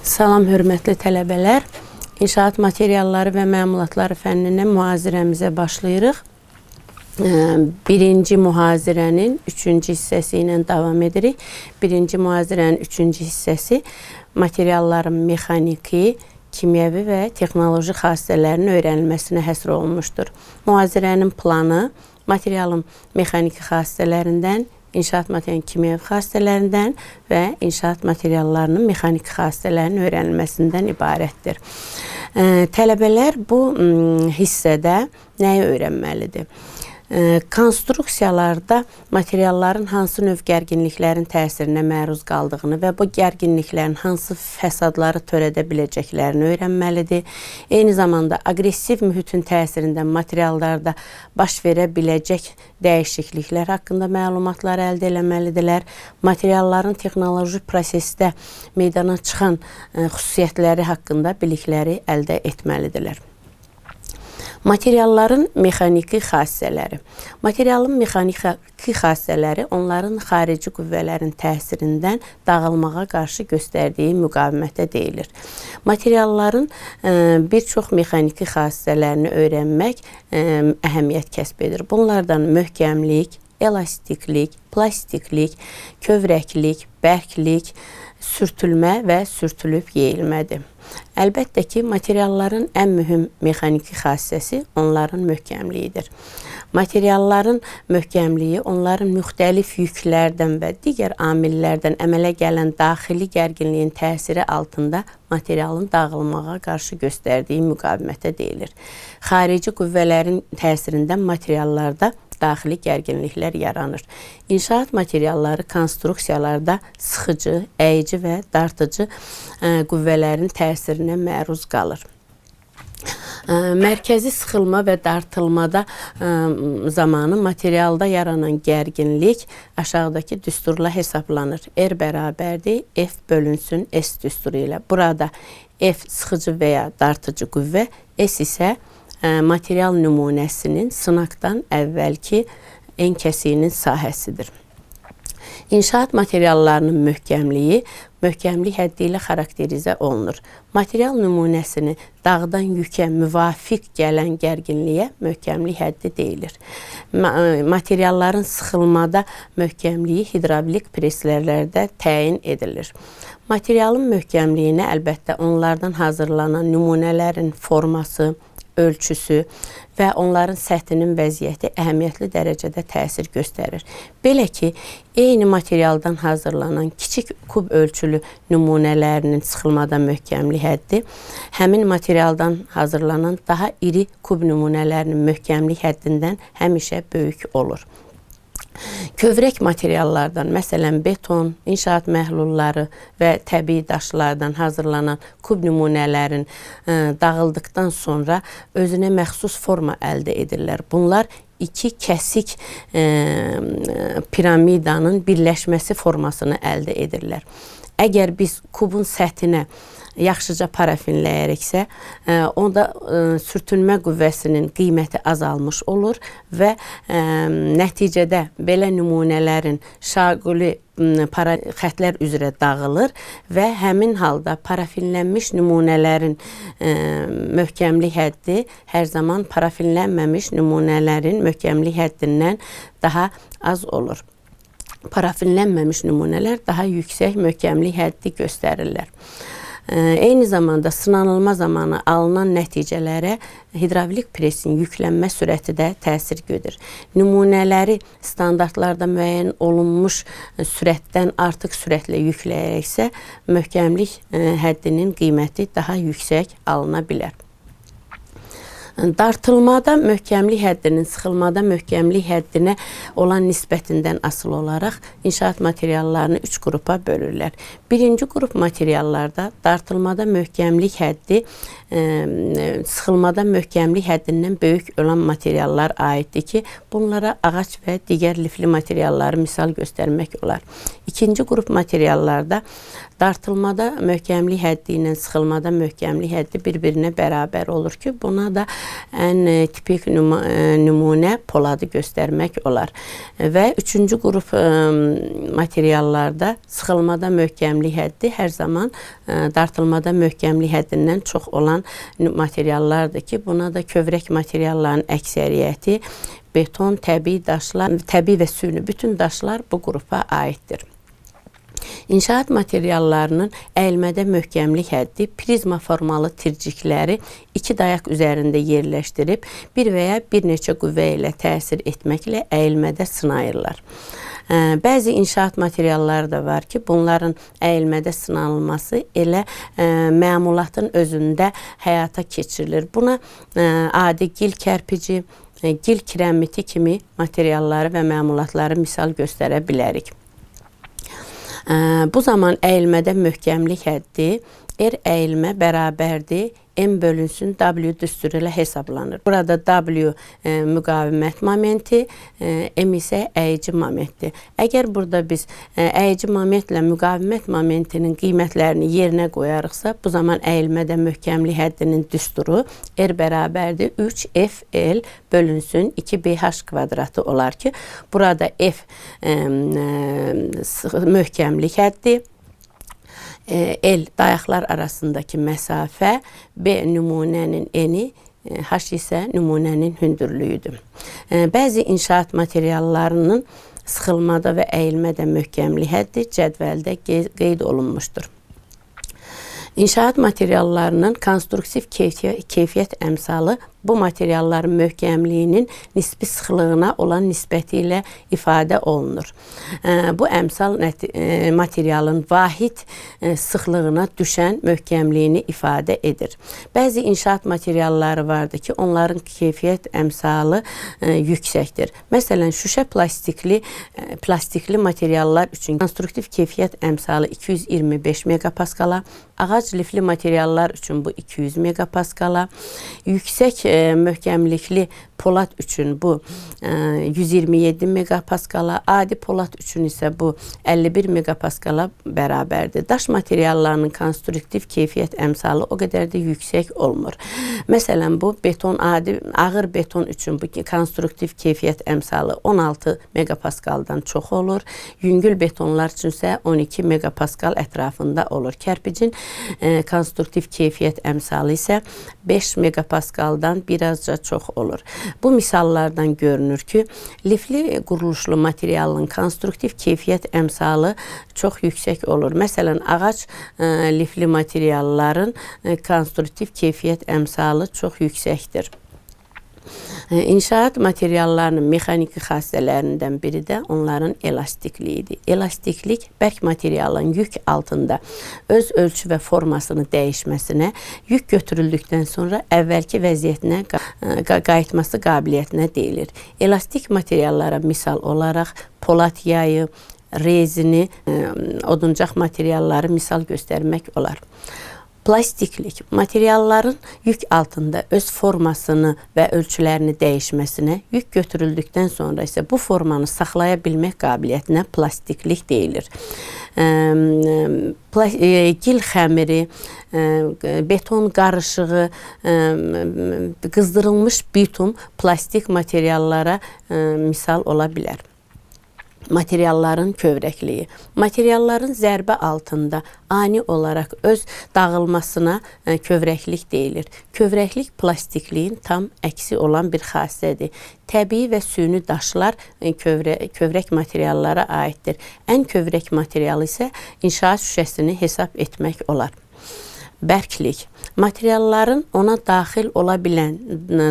Salam hörmətli tələbələr. İnşaat materialları və məmulatları fənninə mühazirəmizə başlayırıq. Ee, Birinci mühazirənin üçüncü hissəsi ilə davam edirik. Birinci mühazirənin üçüncü hissəsi materialların mexaniki, kimyəvi və texnoloji xassələrinin öyrənilməsinə həsr olunmuşdur. Mühazirənin planı materialın mexaniki xassələrindən, inşaat materialının kimyəvi xassələrindən və inşaat materiallarının mexaniki xassələrinin öyrənilməsindən ibarətdir. Tələbələr bu hissədə nəyi öyrənməlidir? Ee, Konstruksiyalarda materialların hansı növ gərginliklərin təsirinə məruz qaldığını və bu gərginliklərin hansı fəsadları törədə biləcəklərini öyrənməlidir. Eyni zamanda aqressiv mühitin təsirindən materiallarda baş verə biləcək dəyişikliklər haqqında məlumatlar əldə etməlidirlər. Materialların texnoloji prosesdə meydana çıxan e, xüsusiyyətləri haqqında bilikləri əldə etməlidirlər. Materialların mexaniki xassələri. Materialın mexaniki xassələri onların xarici qüvvələrin təsirindən dağılmağa qarşı göstərdiyi müqavimətə deyilir. Materialların e, bir çox mexaniki xassələrini öyrənmək e, əhəmiyyət kəsb edir. Bunlardan möhkəmlik, elastiklik, plastiklik, kövrəklik, bərklik, sürtülmə və sürtülüb yeyilmədir. Əlbəttə ki, materialların ən mühüm mexaniki xassəsi onların möhkəmliyidir. Materialların möhkəmliyi onların müxtəlif yüklərdən və digər amillərdən əmələ gələn daxili gərginliyin təsiri altında materialın dağılmağa qarşı göstərdiyi müqavimətə deyilir. Xarici qüvvələrin təsirindən materiallarda daxili gərginliklər yaranır. İnşaat materialları konstruksiyalarda sıxıcı, əyici və dartıcı ə, qüvvələrin təsirinə məruz qalır. Ə, Mərkəzi sıxılma və dartılmada ə, zamanı materialda yaranan gərginlik aşağıdakı düsturla hesablanır. R bərabərdir F bölünsün S düsturu ilə. Burada F sıxıcı və ya dartıcı qüvvə, S isə ə, material nümunəsinin sınaqdan əvvəlki en kəsiyinin sahəsidir. İnşaat materiallarının möhkəmliyi möhkəmlik həddi ilə xarakterizə olunur. Material nümunəsini dağdan yükə müvafiq gələn gərginliyə möhkəmlik həddi deyilir. Ma materialların sıxılmada möhkəmliyi hidravlik preslərlərdə təyin edilir. Materialın möhkəmliyinə əlbəttə onlardan hazırlanan nümunələrin forması, ölçüsü və onların səthinin vəziyyəti əhəmiyyətli dərəcədə təsir göstərir. Belə ki, eyni materialdan hazırlanan kiçik kub ölçülü nümunələrinin sıxılmada möhkəmlik həddi həmin materialdan hazırlanan daha iri kub nümunələrinin möhkəmlik həddindən həmişə böyük olur. Kövrək materiallardan, məsələn beton, inşaat məhlulları və təbii daşlardan hazırlanan kub nümunələrin ə, dağıldıktan sonra özünə məxsus forma əldə edirlər. Bunlar iki kəsik ə, piramidanın birləşməsi formasını əldə edirlər. Əgər biz kubun səthinə yaxşıca parafinləyərəksə, ə, onda ə, sürtünmə qüvvəsinin qiyməti azalmış olur və ə, nəticədə belə nümunələrin şaquli para xətlər üzrə dağılır və həmin halda parafinlənmiş nümunələrin ə, möhkəmlik həddi hər zaman parafinlənməmiş nümunələrin möhkəmlik həddindən daha az olur. Parafinlənməmiş nümunələr daha yüksək möhkəmlik həddi göstərirlər. Eyni zamanda sınanılma zamanı alınan nəticələrə hidravlik presin yüklənmə sürəti də təsir göstərir. Nümunələri standartlarda müəyyən olunmuş sürətdən artıq sürətlə yükləyərəksə, möhkəmlik həddinin qiyməti daha yüksək alına bilər. Dartılmada möhkəmlik həddinin sıxılmada möhkəmlik həddinə olan nisbətindən asılı olaraq inşaat materiallarını üç qrupa bölürlər. Birinci qrup materiallarda dartılmada möhkəmlik həddi ə, sıxılmada möhkəmlik həddindən böyük olan materiallar aiddir ki, bunlara ağac və digər lifli materialları misal göstərmək olar. İkinci qrup materiallarda Dartılmada möhkəmlik həddi ilə sıxılmada möhkəmlik həddi bir-birinə bərabər olur ki, buna da ən e, tipik e, nümunə poladı göstərmək olar. Və üçüncü qrup e, materiallarda sıxılmada möhkəmlik həddi hər zaman e, dartılmada möhkəmlik həddindən çox olan materiallardır ki, buna da kövrək materialların əksəriyyəti beton, təbii daşlar, təbii və süni bütün daşlar bu qrupa aiddir. İnşaat materiallarının əyilmədə möhkəmlik həddi prizma formalı tircikləri iki dayaq üzərində yerləşdirib bir və ya bir neçə qüvvə ilə təsir etməklə əyilmədə sınayırlar. Bəzi inşaat materialları da var ki, bunların əyilmədə sınanılması elə məmulatın özündə həyata keçirilir. Buna adi gil kərpici, gil kiremiti kimi materialları və məmulatları misal göstərə bilərik. Bu zaman əyilmədə möhkəmlik həddi R əyilmə bərabərdir M bölünsün W düsturu ilə hesablanır. Burada W e, müqavimət momenti, e, M isə əyici momentdir. Əgər burada biz e, əyici momentlə müqavimət momentinin qiymətlərini yerinə qoyarıqsa, bu zaman əyilmədə möhkəmlik həddinin düsturu R bərabərdir 3FL bölünsün 2BH kvadratı olar ki, burada F e, e, möhkəmlik həddi, e, el dayaqlar arasındakı məsafə, B nümunənin eni, e, H isə nümunənin hündürlüyüdür. E, Bəzi inşaat materiallarının sıxılmada və əyilmədə möhkəmlik həddi cədvəldə qeyd olunmuşdur. İnşaat materiallarının konstruktiv keyfiyyət, keyfiyyət əmsalı bu materialların möhkəmliyinin nisbi sıxlığına olan nisbəti ilə ifadə olunur. Bu əmsal materialın vahid sıxlığına düşən möhkəmliyini ifadə edir. Bəzi inşaat materialları vardır ki, onların keyfiyyət əmsalı yüksəkdir. Məsələn, şüşə plastikli plastikli materiallar üçün konstruktiv keyfiyyət əmsalı 225 megapaskala, ağac lifli materiallar üçün bu 200 megapaskala, yüksək e, möhkəmlikli polad üçün bu e, 127 megapaskala, adi polad üçün isə bu 51 megapaskala bərabərdir. Daş materiallarının konstruktiv keyfiyyət əmsalı o qədər də yüksək olmur. Məsələn, bu beton adi ağır beton üçün bu konstruktiv keyfiyyət əmsalı 16 megapaskaldan çox olur. Yüngül betonlar üçün isə 12 megapaskal ətrafında olur. Kərpicin e, konstruktiv keyfiyyət əmsalı isə 5 megapaskaldan birazca çox olur. Bu misallardan görünür ki, lifli quruluşlu materialın konstruktiv keyfiyyət əmsalı çox yüksək olur. Məsələn, ağac e, lifli materialların e, konstruktiv keyfiyyət əmsalı çox yüksəkdir. E, İnşaat materiallarının mexaniki xassələrindən biri də onların elastikliyidir. Elastiklik bərk materialın yük altında öz ölçü və formasını dəyişməsinə, yük götürüldükdən sonra əvvəlki vəziyyətinə qa- qa- qayıtması qabiliyyətinə deyilir. Elastik materiallara misal olaraq polad yayı, rezini, e, oduncaq materialları misal göstərmək olar. Plastiklik materialların yük altında öz formasını və ölçülərini dəyişməsinə, yük götürüldükdən sonra isə bu formanı saxlaya bilmək qabiliyyətinə plastiklik deyilir. E, Gil xəmiri, ə, beton qarışığı, əm, qızdırılmış bitum plastik materiallara misal ola bilər materialların kövrəkliyi. Materialların zərbə altında ani olaraq öz dağılmasına ə, kövrəklik deyilir. Kövrəklik plastikliyin tam əksi olan bir xassədir. Təbii və süni daşlar ə, kövrə, kövrək materiallara aiddir. Ən kövrək material isə inşaat şüşəsini hesab etmək olar. Bərklik. Materialların ona daxil ola bilən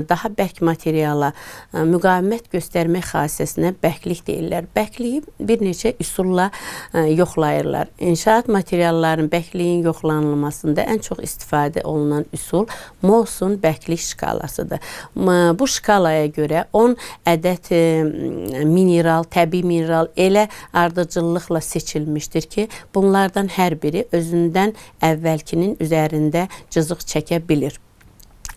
daha bərk materiala müqavimət göstərmək xassəsinə bərklik deyirlər. Bərkliyi bir neçə üsulla yoxlayırlar. İnşaat materiallarının bərkliyin yoxlanılmasında ən çox istifadə olunan üsul Mohsun bərklik şkalasıdır. Bu şkalaya görə 10 ədəd mineral, təbii mineral elə ardıcıllıqla seçilmişdir ki, bunlardan hər biri özündən əvvəlkinin üzərində cızıq çəkə bilir.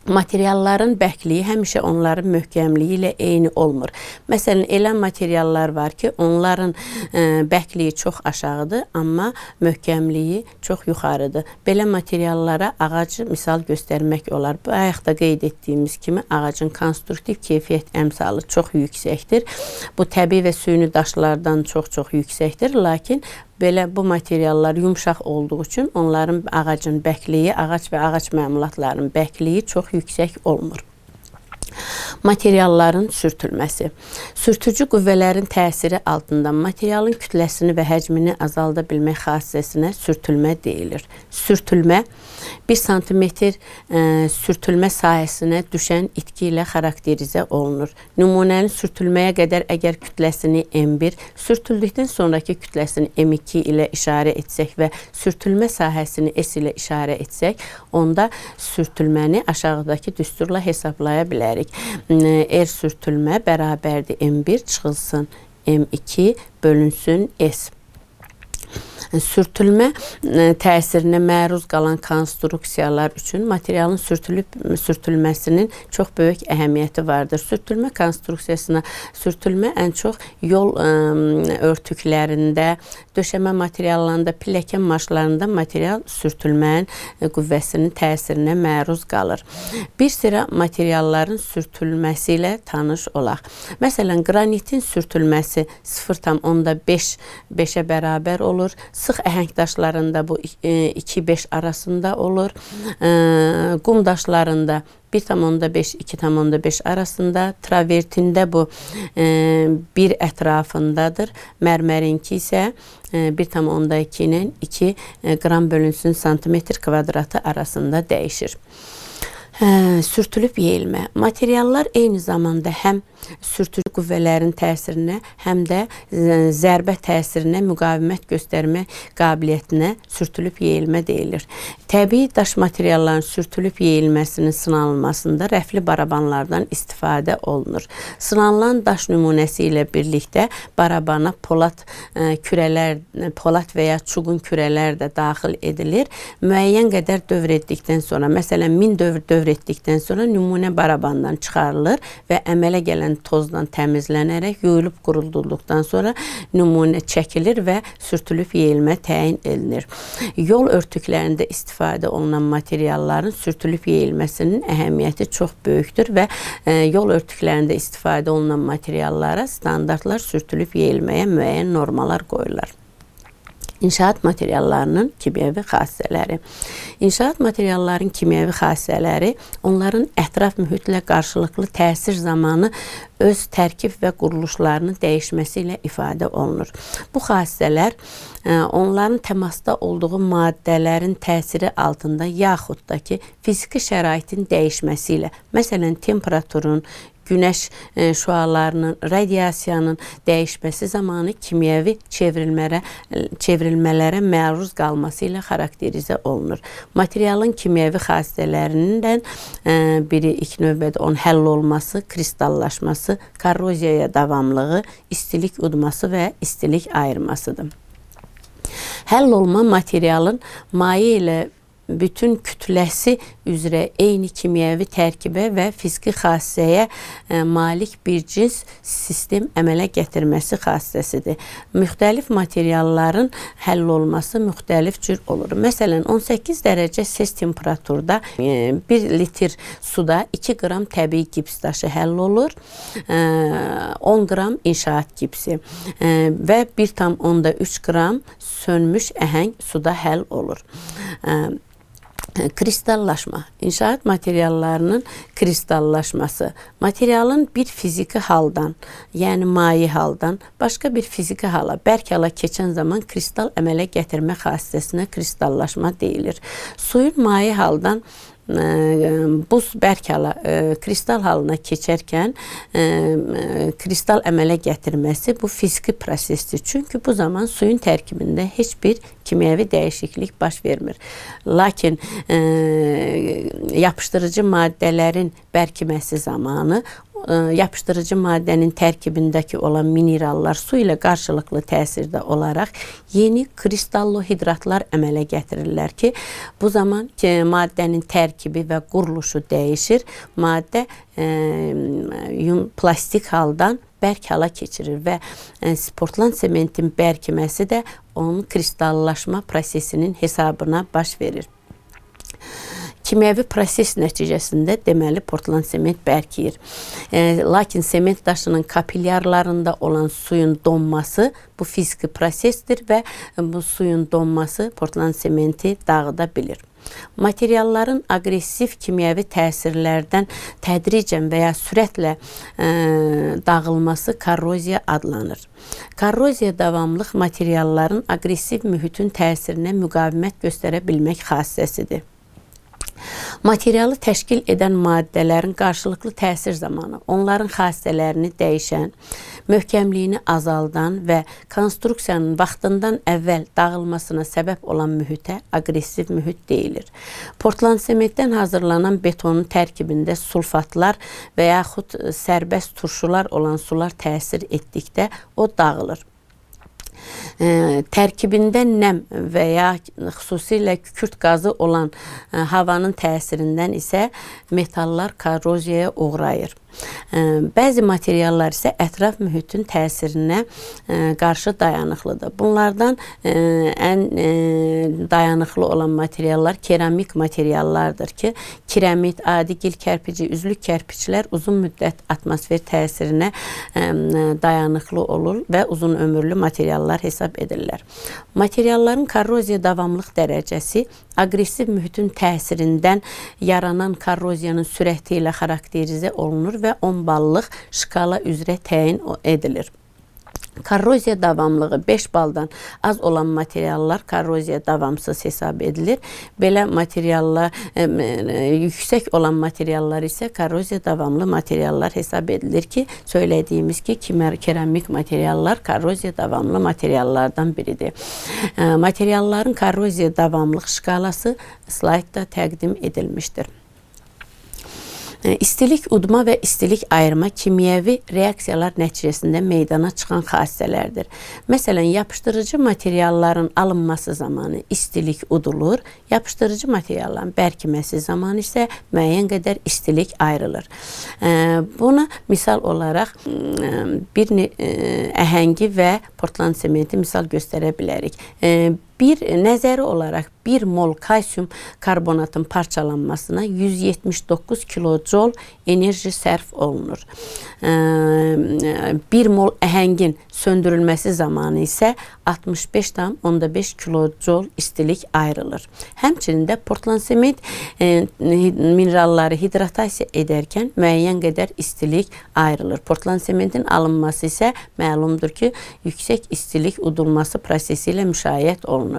materialların bəkliyi həmişə onların möhkəmliyi ilə eyni olmur. Məsələn, elə materiallar var ki, onların ə, bəkliyi çox aşağıdır, amma möhkəmliyi çox yuxarıdır. Belə materiallara ağacı misal göstərmək olar. Bu ayaqda qeyd etdiyimiz kimi ağacın konstruktiv keyfiyyət əmsalı çox yüksəkdir. Bu təbii və süni daşlardan çox-çox yüksəkdir, lakin belə bu materiallar yumşaq olduğu üçün onların ağacın bəkliyi, ağac və ağac məmulatlarının bəkliyi çox yüksək olmur. Materialların sürtülməsi. Sürtücü qüvvələrin təsiri altında materialın kütləsini və həcmini azalda bilmək xassəsinə sürtülmə deyilir. Sürtülmə 1 sm e, sürtülmə sahəsinə düşən itki ilə xarakterizə olunur. Nümunənin sürtülməyə qədər əgər kütləsini M1, sürtüldükdən sonrakı kütləsini M2 ilə işarə etsək və sürtülmə sahəsini S ilə işarə etsək, onda sürtülməni aşağıdakı düsturla hesablaya bilərik. R sürtülmə bərabərdir. M1 çıxılsın. M2 bölünsün. S. Sürtülmə e, təsirinə məruz qalan konstruksiyalar üçün materialın sürtülüb sürtülməsinin çox böyük əhəmiyyəti vardır. Sürtülmə konstruksiyasına sürtülmə ən çox yol ə, e, örtüklərində, döşəmə materiallarında, pilləkən marşlarında material sürtülmənin e, qüvvəsinin təsirinə məruz qalır. Bir sıra materialların sürtülməsi ilə tanış olaq. Məsələn, qranitin sürtülməsi 0,5 5-ə bərabər olur. Sıx əhəng bu 2-5 e, arasında olur. E, qum daşlarında 1,5-2,5 arasında, travertində bu 1 e, ətrafındadır. Mərmərinki isə 1,2 ilə 2 qram bölünsün santimetr kvadratı arasında dəyişir. Hə, sürtülüb yeyilmə. Materiallar eyni zamanda həm sürtücü qüvvələrin təsirinə, həm də e, zərbə təsirinə müqavimət göstərmə qabiliyyətinə sürtülüb yeyilmə deyilir. Təbii daş materialların sürtülüb yeyilməsinin sınanılmasında rəfli barabanlardan istifadə olunur. Sınanılan daş nümunəsi ilə birlikdə barabana polad e, kürələr, polad və ya çuqun kürələr də daxil edilir. Müəyyən qədər dövr etdikdən sonra, məsələn 1000 dövr dövr etdikdən sonra nümunə barabandan çıxarılır və əmələ gələn tozdan təmizlənərək yuyulub qurudulduqdan sonra nümunə çəkilir və sürtülüb yeyilmə təyin edilir. Yol örtüklərində istifadə olunan materialların sürtülüb yeyilməsinin əhəmiyyəti çox böyükdür və e, yol örtüklərində istifadə olunan materiallara standartlar sürtülüb yeyilməyə müəyyən normalar qoyurlar. İnşaat materiallarının kimyəvi xassələri. İnşaat materialların kimyəvi xassələri onların ətraf mühitlə qarşılıqlı təsir zamanı öz tərkib və quruluşlarının dəyişməsi ilə ifadə olunur. Bu xassələr e, onların təmasda olduğu maddələrin təsiri altında yaxud da ki, fiziki şəraitin dəyişməsi ilə, məsələn, temperaturun, günəş e, şüalarının, radiasiyanın dəyişməsi zamanı kimyəvi çevrilmələrə çevrilmələrə məruz qalması ilə xarakterizə olunur. Materialın kimyəvi xassələrindən e, biri ilk növbədə onun həll olması, kristallaşması, korroziyaya davamlığı, istilik udması və istilik ayırmasıdır. Həll olma materialın maye ilə bütün kütləsi üzrə eyni kimyəvi tərkibə və fiziki xassəyə e, malik bir cins sistem əmələ gətirməsi xassəsidir. Müxtəlif materialların həll olması müxtəlif cür olur. Məsələn, 18 dərəcə Celsius temperaturda 1 e, litr suda 2 qram təbii gips daşı həll olur. 10 e, qram inşaat gipsi və 1,3 qram sönmüş əhəng suda həll olur kristallaşma, inşaat materiallarının kristallaşması, materialın bir fiziki haldan, yəni maye haldan başqa bir fiziki hala, bərk hala keçən zaman kristal əmələ gətirmə xassəsinə kristallaşma deyilir. Suyun maye haldan buz bərk hala kristal halına keçərkən kristal əmələ gətirməsi bu fiziki prosesdir. Çünki bu zaman suyun tərkibində heç bir kimyəvi dəyişiklik baş vermir. Lakin e, yapışdırıcı maddələrin bərkiməsi zamanı e, yapışdırıcı maddənin tərkibindəki olan minerallar su ilə qarşılıqlı təsirdə olaraq yeni kristallohidratlar əmələ gətirirlər ki, bu zaman ki, maddənin tərkibi və quruluşu dəyişir. Maddə e, plastik haldan bərk hala keçirir və e, sportlan sementin bərkiməsi də onun kristallaşma prosesinin hesabına baş verir. Kimyəvi proses nəticəsində deməli Portland sement bərkiyir. E, lakin sement daşının kapilyarlarında olan suyun donması bu fiziki prosesdir və bu suyun donması Portland sementi dağıda bilir. Materialların aqressiv kimyəvi təsirlərdən tədricən və ya sürətlə e, dağılması korroziya adlanır. Korroziya davamlıq materialların aqressiv mühitin təsirinə müqavimət göstərə bilmək xassəsidir. Materialı təşkil edən maddələrin qarşılıqlı təsir zamanı onların xassələrini dəyişən, möhkəmliyini azaldan və konstruksiyanın vaxtından əvvəl dağılmasına səbəb olan mühitə aqressiv mühit deyilir. Portland sementdən hazırlanan betonun tərkibində sulfatlar və yaxud sərbəst turşular olan sular təsir etdikdə o dağılır e, tərkibində nəm və ya xüsusilə kükürt olan e, havanın təsirindən isə metallar korroziyaya uğrayır. Bəzi materiallar isə ətraf mühitin təsirinə qarşı dayanıqlıdır. Bunlardan ən dayanıqlı olan materiallar keramik materiallardır ki, kiremit, adi gil kərpici, üzlük kərpiçlər uzun müddət atmosfer təsirinə dayanıqlı olur və uzun ömürlü materiallar hesab edirlər. Materialların korroziya davamlıq dərəcəsi aqressiv mühitin təsirindən yaranan korroziyanın sürəti ilə xarakterizə olunur və 10 ballıq şkala üzrə təyin edilir. Korroziya davamlığı 5 baldan az olan materiallar korroziya davamsız hesab edilir. Belə materiallar e, yüksək olan materiallar isə korroziya davamlı materiallar hesab edilir ki, söylədiyimiz ki, kimer keramik materiallar korroziya davamlı materiallardan biridir. E, materialların korroziya davamlıq şkalası slaydda təqdim edilmişdir. İstilik udma və istilik ayırma kimyəvi reaksiyalar nəticəsində meydana çıxan xassələrdir. Məsələn, yapışdırıcı materialların alınması zamanı istilik udulur, yapışdırıcı materialların bərkiməsi zamanı isə müəyyən qədər istilik ayrılır. Buna misal olaraq bir əhəngi və Portland sementi misal göstərə bilərik. Bir nəzəri olaraq 1 mol kalsium karbonatın parçalanmasına 179 kilojol enerji sərf olunur. 1 mol əhəngin söndürülməsi zamanı isə 65,5 kilojol istilik ayrılır. Həmçinin də Portland sement e, mineralları hidratasiya edərkən müəyyən qədər istilik ayrılır. Portland sementin alınması isə məlumdur ki, yüksək istilik udulması prosesi ilə müşayiət olunur.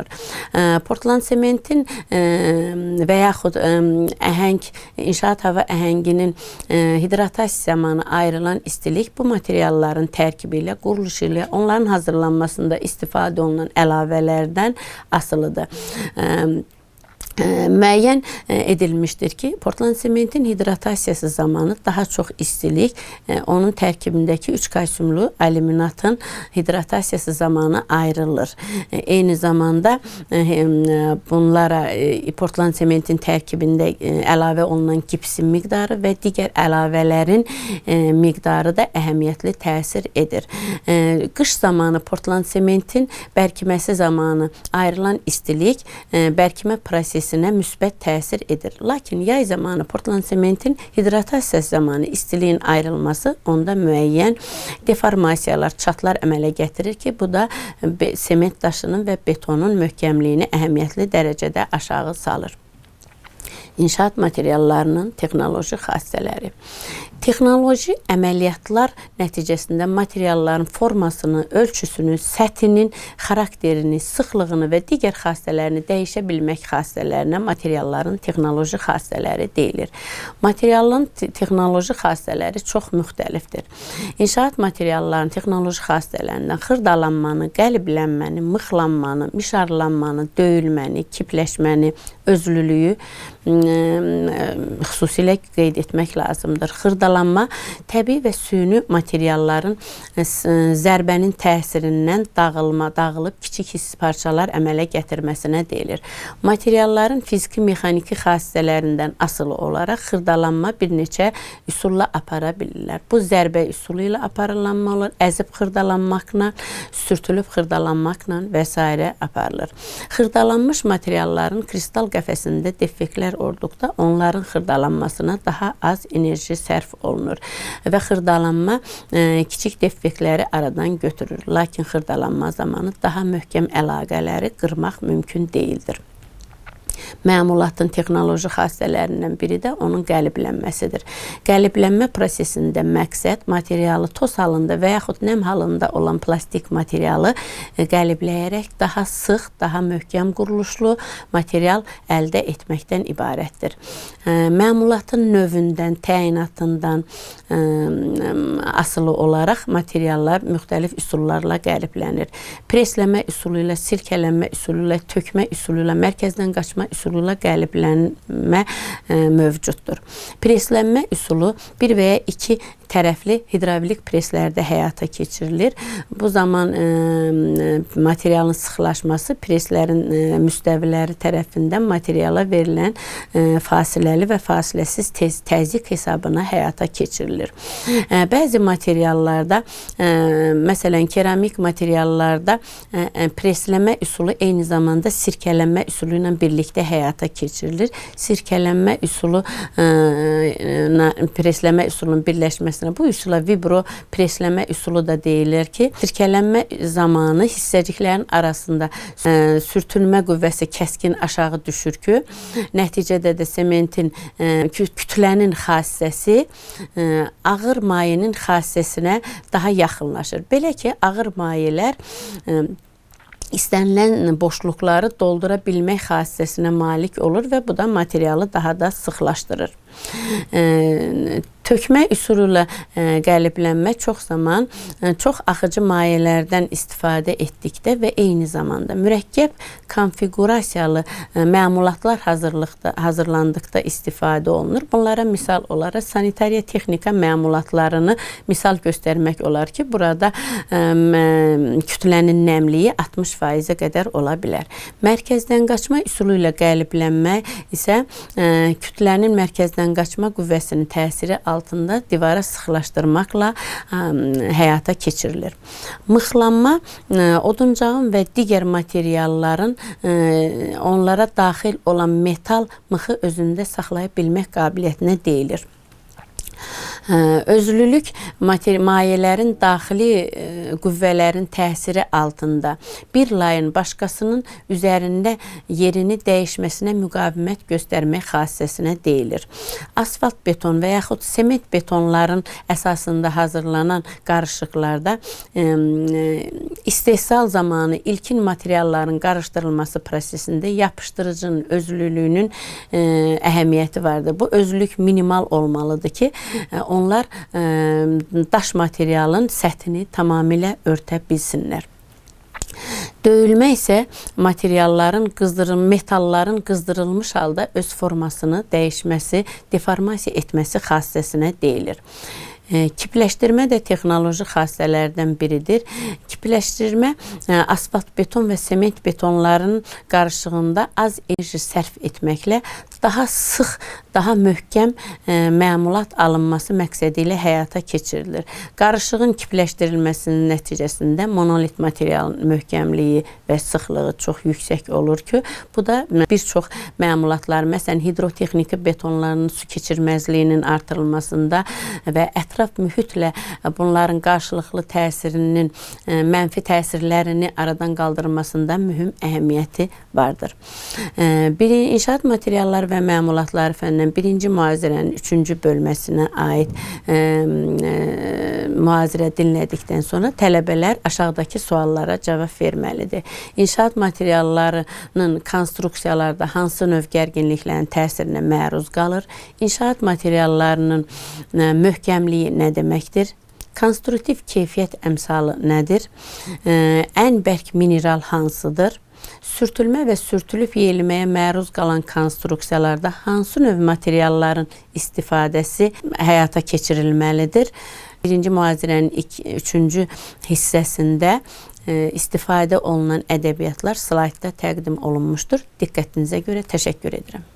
Portland sementin və yaxud əhəng inşaat hava əhənginin hidratasiya zamanı ayrılan istilik bu materialların tərkibi ilə, quruluş ilə, onların hazırlanmasında istifadə olunan əlavələrdən asılıdır müəyyən edilmişdir ki, Portland sementin hidratasiyası zamanı daha çox istilik onun tərkibindəki 3 kalsiumlu aluminatın hidratasiyası zamanı ayrılır. Eyni zamanda bunlara Portland sementin tərkibində əlavə olunan gipsin miqdarı və digər əlavələrin miqdarı da əhəmiyyətli təsir edir. Qış zamanı Portland sementin bərkiməsi zamanı ayrılan istilik bərkimə prosesi prosesinə müsbət təsir edir. Lakin yay zamanı Portland sementin hidratasiya zamanı istiliyin ayrılması onda müəyyən deformasiyalar, çatlar əmələ gətirir ki, bu da sement daşının və betonun möhkəmliyini əhəmiyyətli dərəcədə aşağı salır. İnşaat materiallarının texnoloji xassələri. Texnoloji əməliyyatlar nəticəsində materialların formasını, ölçüsünü, səthinin xarakterini, sıxlığını və digər xassələrini dəyişə bilmək xassələrinə materialların texnoloji xassələri deyilir. Materialın texnoloji xassələri çox müxtəlifdir. İnşaat materiallarının texnoloji xassələrindən xırdalanmanı, qəliblənməni, mıxlanmanı, mişarlanmanı, döyülməni, kipləşməni, özlülüyü xüsusilə qeyd etmək lazımdır. Xırdalanma təbii və süni materialların e, zərbənin təsirindən dağılma, dağılıb kiçik his parçalar əmələ gətirməsinə deyilir. Materialların fiziki mexaniki xassələrindən asılı olaraq xırdalanma bir neçə üsulla apara bilirlər. Bu zərbə üsulu ilə aparılanma olur, əzib xırdalanmaqla, sürtülüb xırdalanmaqla və s. aparılır. Xırdalanmış materialların kristal qəfəsində defektlər olduqda onların xırdalanmasına daha az enerji sərf olunur və xırdalanma e, kiçik defektləri aradan götürür. Lakin xırdalanma zamanı daha möhkəm əlaqələri qırmaq mümkün deyildir. Məmulatın texnoloji xassələrindən biri də onun qəliblənməsidir. Qəliblənmə prosesində məqsəd materialı toz halında və yaxud nəm halında olan plastik materialı e, qəlibləyərək daha sıx, daha möhkəm quruluşlu material əldə etməkdən ibarətdir. E, məmulatın növündən, təyinatından e, asılı olaraq materiallar müxtəlif üsullarla qəliblənir. Presləmə üsulu ilə, sirkələnmə üsulu ilə, tökmə üsulu ilə, mərkəzdən qaçma üsuluyla qəliblənmə e, mövcuddur. Preslənmə üsulu bir və ya iki tərəfli hidravlik preslərdə həyata keçirilir. Bu zaman e, materialın sıxlaşması preslərin e, müstəviləri tərəfindən materiala verilən e, fasiləli və fasiləsiz tez, təzyiq hesabına həyata keçirilir. E, bəzi materiallarda, e, məsələn keramik materiallarda e, e, presləmə üsulu eyni zamanda sirkələnmə üsulu ilə birlikdə həyata keçirilir. Sirkələnmə üsulu ə, ə, presləmə üsulunun birləşməsinə bu üsula vibro presləmə üsulu da deyilir ki, sirkələnmə zamanı hissəciklərin arasında ə, sürtünmə qüvvəsi kəskin aşağı düşür ki, nəticədə də sementin ə, kütlənin xassəsi ə, ağır mayenin xassəsinə daha yaxınlaşır. Belə ki, ağır mayələr ə, istənilən boşluqları doldura bilmək malik olur və bu da materialı daha da sıxlaşdırır. Tökmə üsulu ilə e, qəliblənmə çox zaman e, çox axıcı mayələrdən istifadə etdikdə və eyni zamanda mürəkkəb konfiqurasiyalı e, məmulatlar hazırlıqda hazırlandıqda istifadə olunur. Bunlara misal olaraq sanitariya texnika məmulatlarını misal göstərmək olar ki, burada kütlənin nəmliyi 60%-ə qədər ola bilər. Mərkəzdən qaçma üsulu ilə qəliblənmə isə kütlənin mərkəzdən qaçma qüvvəsinin təsiri altında divara sıxlaşdırmaqla ə, həyata keçirilir. Mıxlanma ə, oduncağın və digər materialların ə, onlara daxil olan metal mıxı özündə saxlaya bilmək qabiliyyətinə deyilir. Özlülük mayələrin daxili qüvvələrin təsiri altında bir layın başqasının üzərində yerini dəyişməsinə müqavimət göstərmək xassəsinə deyilir. Asfalt beton və yaxud sement betonların əsasında hazırlanan qarışıqlarda istehsal zamanı ilkin materialların qarışdırılması prosesində yapışdırıcının özlülüyünün əhəmiyyəti vardır. Bu özlülük minimal olmalıdır ki, onlar ə, daş materialın səthini tamamilə örtə bilsinlər. Döyülmə isə materialların qızdırılmış, metalların qızdırılmış halda öz formasını dəyişməsi, deformasiya etməsi xassəsinə deyilir. Kipləşdirmə də texnoloji xassələrdən biridir. Kipləşdirmə asfalt beton və sement betonların qarışığında az enerji sərf etməklə daha sıx, daha möhkəm ə, məmulat alınması məqsədi ilə həyata keçirilir. Qarışığın kipləşdirilməsinin nəticəsində monolit materialın möhkəmliyi və sıxlığı çox yüksək olur ki, bu da bir çox məmulatlar, məsələn, hidrotexniki betonların su keçirməzliyinin artırılmasında və ətraf ətraf mühitlə bunların qarşılıqlı təsirinin e, mənfi təsirlərini aradan qaldırmasında mühüm əhəmiyyəti vardır. E, biri inşaat materialları və məmulatları fənnindən birinci mühazirənin üçüncü bölməsinə aid e, mühazirə dinlədikdən sonra tələbələr aşağıdakı suallara cavab verməlidir. İnşaat materiallarının konstruksiyalarda hansı növ gərginliklərin təsirinə məruz qalır? İnşaat materiallarının möhkəmliyi nə deməkdir? Konstruktiv keyfiyyət əmsalı nədir? Ə, ən bərk mineral hansıdır? Sürtülmə və sürtülüb yeyilməyə məruz qalan konstruksiyalarda hansı növ materialların istifadəsi həyata keçirilməlidir? Birinci mühazirənin üçüncü hissəsində e, istifadə olunan ədəbiyyatlar slaydda təqdim olunmuşdur. Diqqətinizə görə təşəkkür edirəm.